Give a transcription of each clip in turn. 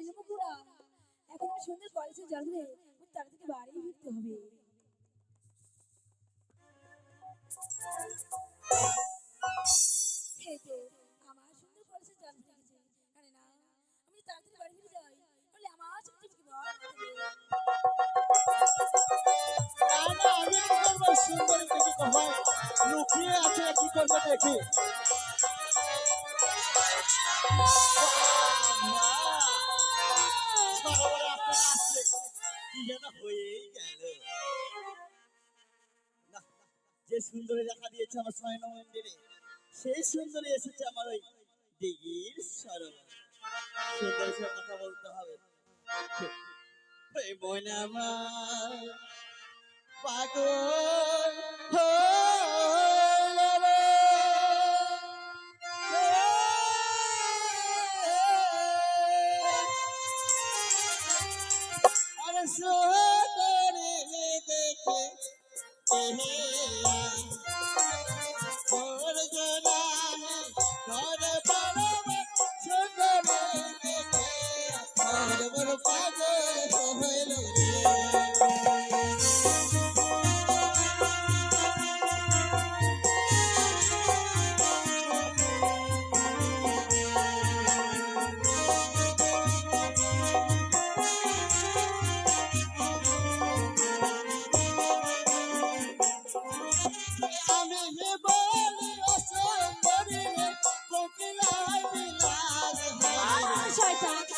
আমি বেশি এখন আমি সুন্দর কলেজে আমি তাড়াতাড়ি বাড়ি ফিরতে হবে। আমার সুন্দর আমি তাড়াতাড়ি বাড়ি ফিরে দেখি। যে সুন্দরী দেখা দিয়েছে আমার স্বয়ন মন্দিরে, সেই সুন্দরী এসেছে আমার ওই দিঘির সরোবর কথা বলতে হবে। মনে আমার, পাগল হয়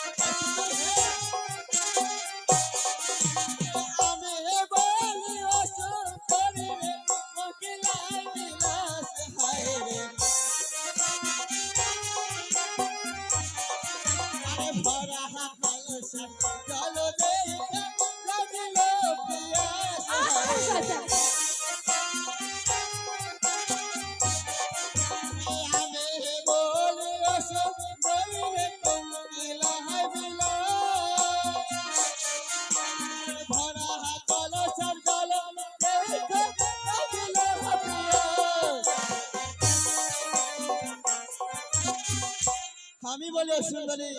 বলি সুন্দরী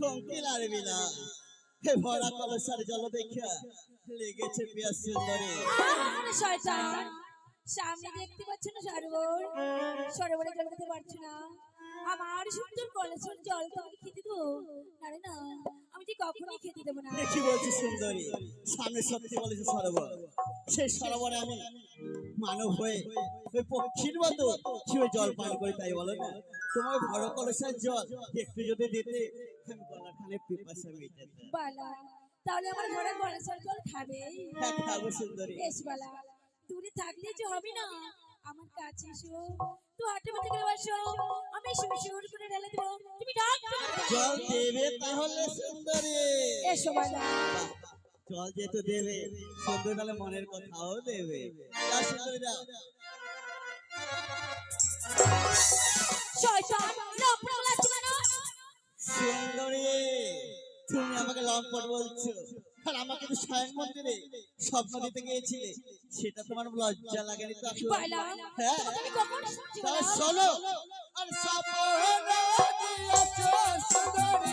কঙ্কিলার মিলা হে ভরা কলসার জল দেখিয়া লেগেছে পিয়া সুন্দরী। শয়তান, সামনে দেখতে পাচ্ছ না সরোবর? সরোবরে জল দিতে পারছ না? আমার সুন্দর জল তোমাকে খেতে দেবো। না রে না আমি কখনোই খেতে দেবো না। বলছি সুন্দরী? সামনে সত্যি বলেছে সরোবর। সেই সরোবরে আমি মানব হয়ে ওই পক্ষীর মতো কেউ জল পান করি তাই বলো না? তোমার ভরা কলসার জল একটু যদি দিতে আমি গলা পিপাসা মেটাতে। বালা তাহলে আমার ঘরে কলেজের জল খাবে? হ্যাঁ খাব সুন্দরী। বেশ বালা দূরে থাকলে যে হবে না। আমার কাছে এসো। তো হাটে মাঠে করে বসো। আমি সুর করে ঢেলে দেবো। তুমি ডাক জল দেবে। তাহলে সুন্দরী। এসো জল যেহেতু দেবে সুন্দর তাহলে মনের কথাও দেবে। সুন্দরী তুমি আমাকে লম্পট বলছো। আর আমাকে তো স্বয়ং মন্দিরে স্বপ্ন দিতে গিয়েছিলে। সেটা তোমার লজ্জা লাগেনি তো হ্যাঁ? শোনো। আর স্বপ্ন দিয়েছ সুন্দরী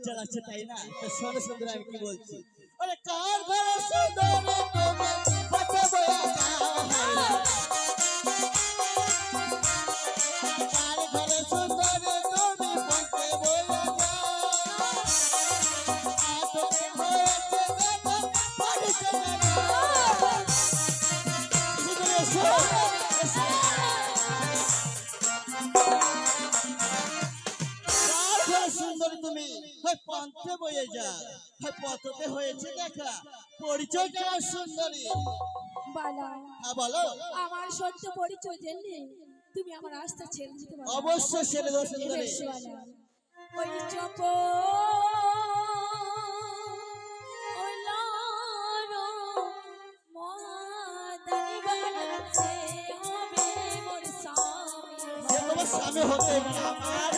লজ্জা লাগছে তাই না? সঙ্গে সঙ্গে আমি কি বলছি? পথতে হয়েছে দেখা। পরিচয় কেমন সুন্দরী? বালা হ্যাঁ বলো। আমার সত্য পরিচয় জানলে তুমি আমার আস্থা ছেড়ে দিতে পারো। অবশ্যই ছেড়ে দাও সুন্দরী। ওই চপ ওই লারো মাদানি বালা সে হবে মোর স্বামী। হতে আমার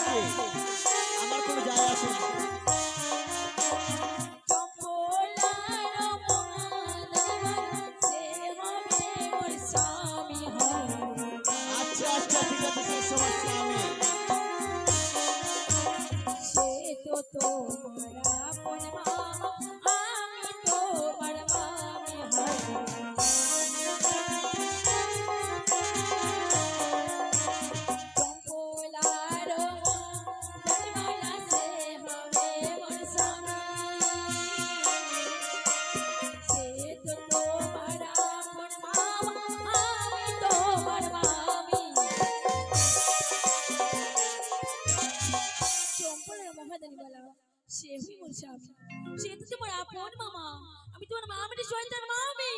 আমি তোমার মামির শয়তান মামি।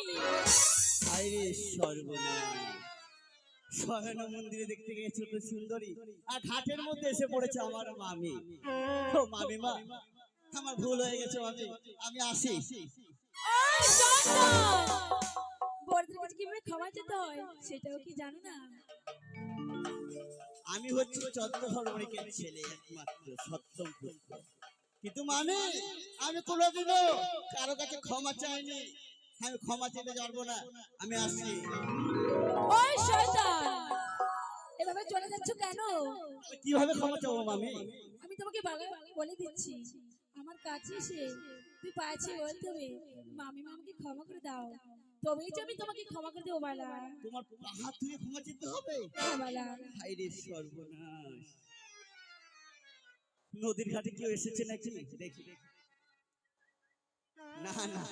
আইরে সর্বনাশ। শয়ন মন্দিরে দেখতে গেছে তো সুন্দরী আর ঘাটের মধ্যে এসে পড়েছে আমার মামি। ও মামি মা আমার ভুল হয়ে গেছে মামি আমি আসি। বড়দের কাছে কীভাবে ক্ষমা যেতে হয় সেটাও কি জানো না? আমি হচ্ছি চন্দ্রধর্মণিকের ছেলে একমাত্র সত্যম পুত্র। কিন্তু মামি আমি কোনোদিনও কারও কাছে ক্ষমা চাইনি। আমি ক্ষমা চেতে যাব না। আমি আসছি। ওই শয়তান! এভাবে চলে যাচ্ছ কেন? কীভাবে ক্ষমা চাবো মামি? আমি তোমাকে বলে দিচ্ছি। আমার কাছে এসে তুই পাইছি বলতে হবে মামি মামাকে ক্ষমা করে দাও। তবেই যে আমি তোমাকে ক্ষমা করে দেবো বালা। তোমার হাত থেকে ক্ষমা চেতে হবে? হ্যাঁ বালা। সর্বনাশ। নদীর ঘাটে কেউ এসেছে নাকি? দেখি। না না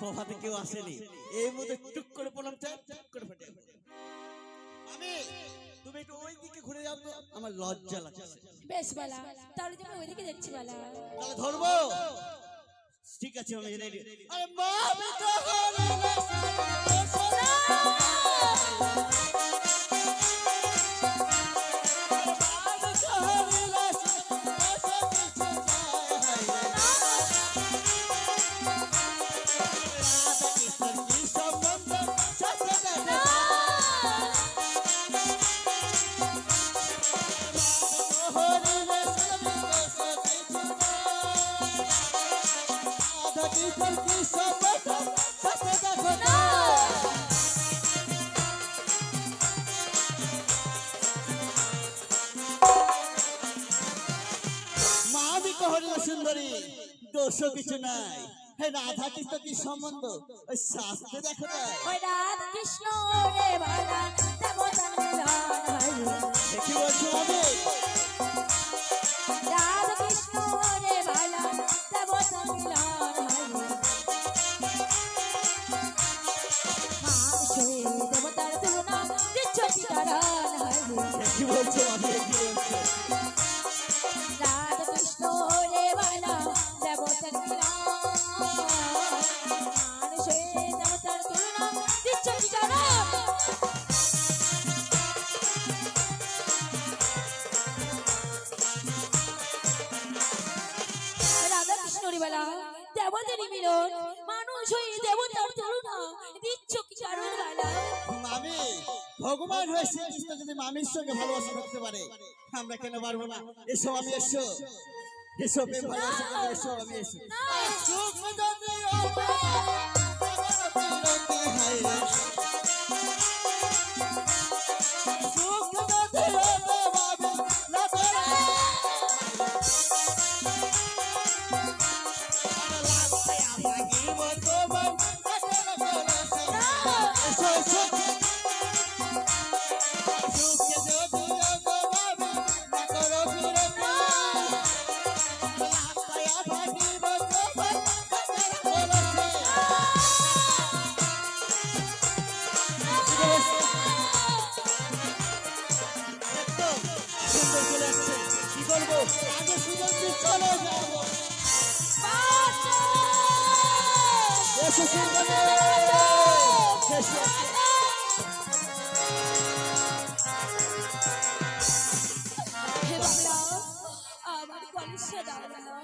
প্রভাতে কেউ আসেনি। এই মধ্যে টুক করে পড়লাম টুক করে ফেটে আমি তুমি একটু ওই দিকে ঘুরে যাও তো আমার লজ্জা লাগছে। বেশ বালা তাহলে তুমি ওইদিকে দেখছি বালা। তাহলে ধরবো? ঠিক আছে আমি আরে মা সুন্দরী দোষ কিছু নাই রাধা কৃষ্ণ কি সম্বন্ধ ওই শাস্ত্রে দেখো না ওই রাধা কৃষ্ণ রে বালা দেবতা দেখি বলছো আমি আমাদেরই মিলন মানুষ হয়ে দেবতার তুলনা দিচ্ছ কি কারণ মামি ভগবান হয়ে শ্রীকৃষ্ণ যদি মামির সঙ্গে ভালোবাসা করতে পারে আমরা কেন পারব না? এসো আমি এসো। এসো প্রেম ভালোবাসা করতে এসো আমি এসো। সুখ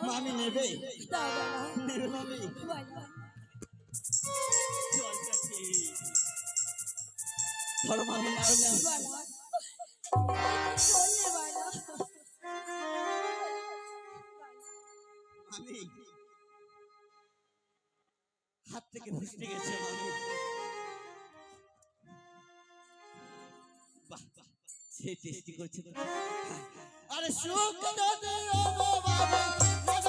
মামি নেবে? নেবে। মামি ধরো মামি। হাত থেকে ফুসতে গেছে বাহ বাহ সে টেস্টি করছে আরে বাবা।